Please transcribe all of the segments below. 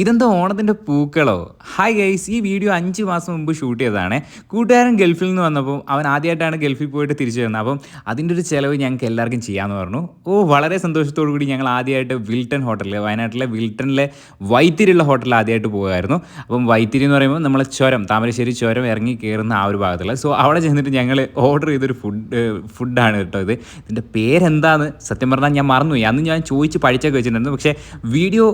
ഇതെന്താ ഓണത്തിന്റെ പൂക്കളോ? ഹായ് ഗൈസ് ഈ വീഡിയോ അഞ്ച് മാസം മുമ്പ് ഷൂട്ട് ചെയ്തതാണ്. കൂട്ടുകാരൻ ഗൾഫിൽ നിന്ന് വന്നപ്പോൾ അവൻ ആദ്യമായിട്ടാണ് ഗൾഫിൽ പോയിട്ട് തിരിച്ചു വന്നത് അപ്പം അതിന്റെ ഒരു ചിലവ് ഞങ്ങൾക്ക് എല്ലാവർക്കും ചെയ്യാമെന്ന് പറഞ്ഞു. ഓ വളരെ സന്തോഷത്തോടു കൂടി ഞങ്ങൾ ആദ്യമായിട്ട് വിൽട്ടൺ ഹോട്ടലിൽ വയനാട്ടിലെ വിൽട്ടണിലെ വൈത്തിരിയുള്ള ഹോട്ടലിൽ ആദ്യമായിട്ട് പോകുമായിരുന്നു അപ്പം വൈത്തിരി എന്ന് പറയുമ്പോൾ നമ്മളെ ചുരം താമരശ്ശേരി ചുരം ഇറങ്ങി കയറുന്ന ആ ഒരു ഭാഗത്തുള്ള. സോ അവിടെ ചെന്നിട്ട് ഞങ്ങൾ ഓർഡർ ചെയ്തൊരു ഫുഡ് ഫുഡാണ് കേട്ടോ ഇത്. ഇതിന്റെ പേരെന്താന്ന് സത്യം പറഞ്ഞാൽ ഞാൻ മറന്നുപോയി. അന്ന് ഞാൻ ചോദിച്ച് പഠിച്ചൊക്കെ വെച്ചിട്ടുണ്ടായിരുന്നു. പക്ഷേ വീഡിയോ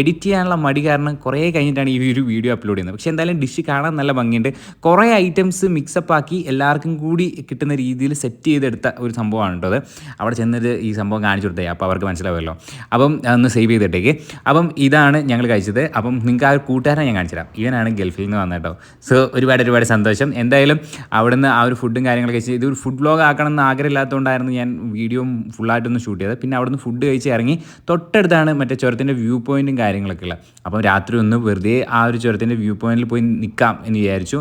എഡിറ്റ് ചെയ്യാനുള്ള മടി കാരണം കുറേ കഴിഞ്ഞിട്ടാണ് ഈ ഒരു വീഡിയോ അപ്ലോഡ് ചെയ്യുന്നത്. പക്ഷേ എന്തായാലും ഡിഷ് കാണാൻ നല്ല ഭംഗിയുണ്ട്. കുറേ ഐറ്റംസ് മിക്സപ്പ് ആക്കി എല്ലാവർക്കും കൂടി കിട്ടുന്ന രീതിയിൽ സെറ്റ് ചെയ്തെടുത്ത ഒരു സംഭവമാണ് കേട്ടോ അത്. അവിടെ ചെന്നിട്ട് ഈ സംഭവം കാണിച്ചു കൊടുത്തേ. അപ്പോൾ അവർക്ക് മനസ്സിലാവുമല്ലോ. അപ്പം അതൊന്ന് സേവ് ചെയ്തിട്ടേക്ക്. അപ്പം ഇതാണ് ഞങ്ങൾ കഴിച്ചത്. അപ്പം നിങ്ങൾക്ക് ആ ഒരു കൂട്ടുകാരനെ ഞാൻ കാണിച്ചുതരാം ഇവനാണ് ഗൾഫിൽ നിന്ന് വന്നത് കേട്ടോ. സോ ഒരുപാട് ഒരുപാട് സന്തോഷം. എന്തായാലും അവിടുന്ന് ആ ഒരു ഫുഡും കാര്യങ്ങളൊക്കെ കഴിച്ച് ഇതൊരു ഫുഡ് വ്ലോഗ് ആക്കണം എന്ന് ആഗ്രഹമില്ലാത്തതുകൊണ്ടായിരുന്നു ഞാൻ വീഡിയോ ഫുള്ളായിട്ടൊന്ന് ഷൂട്ട് ചെയ്തത്. പിന്നെ അവിടുന്ന് ഫുഡ് കഴിച്ച് ഇറങ്ങി തൊട്ടടുത്താണ് മറ്റേ ചുരത്തിന്റെ വ്യൂ പോയിന്റും കാര്യങ്ങളൊക്കെ ഉള്ളത്. അപ്പം രാത്രി ഒന്ന് വെറുതെ ആ ഒരു ചുരത്തിന്റെ വ്യൂ പോയിന്റിൽ പോയി നിൽക്കാം എന്ന് വിചാരിച്ചു.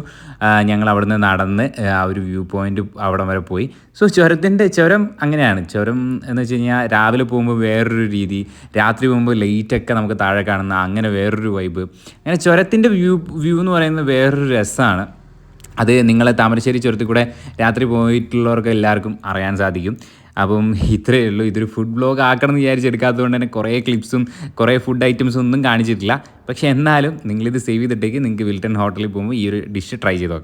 ഞങ്ങൾ അവിടുന്ന് നടന്ന് ആ ഒരു വ്യൂ പോയിന്റ് അവിടം വരെ പോയി. സോ ചുരത്തിന്റെ ചുരം അങ്ങനെയാണ്. ചുരം എന്ന് വെച്ച് കഴിഞ്ഞാൽ രാവിലെ പോകുമ്പോൾ വേറൊരു രീതി രാത്രി പോകുമ്പോൾ ലൈറ്റൊക്കെ നമുക്ക് താഴെ കാണുന്ന അങ്ങനെ വേറൊരു വൈബ് അങ്ങനെ ചുരത്തിന്റെ വ്യൂ വ്യൂ എന്ന് പറയുന്നത് വേറൊരു രസമാണ്. അത് നിങ്ങളെ താമരശ്ശേരി ചുരത്തിൽ കൂടെ രാത്രി പോയിട്ടുള്ളവർക്ക് എല്ലാവർക്കും അറിയാൻ സാധിക്കും. അപ്പം ഇത്രയേ ഉള്ളൂ. ഇതൊരു ഫുഡ് ബ്ലോഗ് ആക്കണം എന്ന് വിചാരിച്ചെടുക്കാത്തതുകൊണ്ട് തന്നെ കുറേ ക്ലിപ്സും കുറേ ഫുഡ് ഐറ്റംസും ഒന്നും കാണിച്ചിട്ടില്ല. പക്ഷേ എന്നാലും നിങ്ങളിത് സേവ് ചെയ്തിട്ടേക്ക് നിങ്ങൾക്ക് വിൽട്ടൺ ഹോട്ടലിൽ പോകുമ്പോൾ ഈ ഒരു ഡിഷ് ട്രൈ ചെയ്ത് നോക്കാം.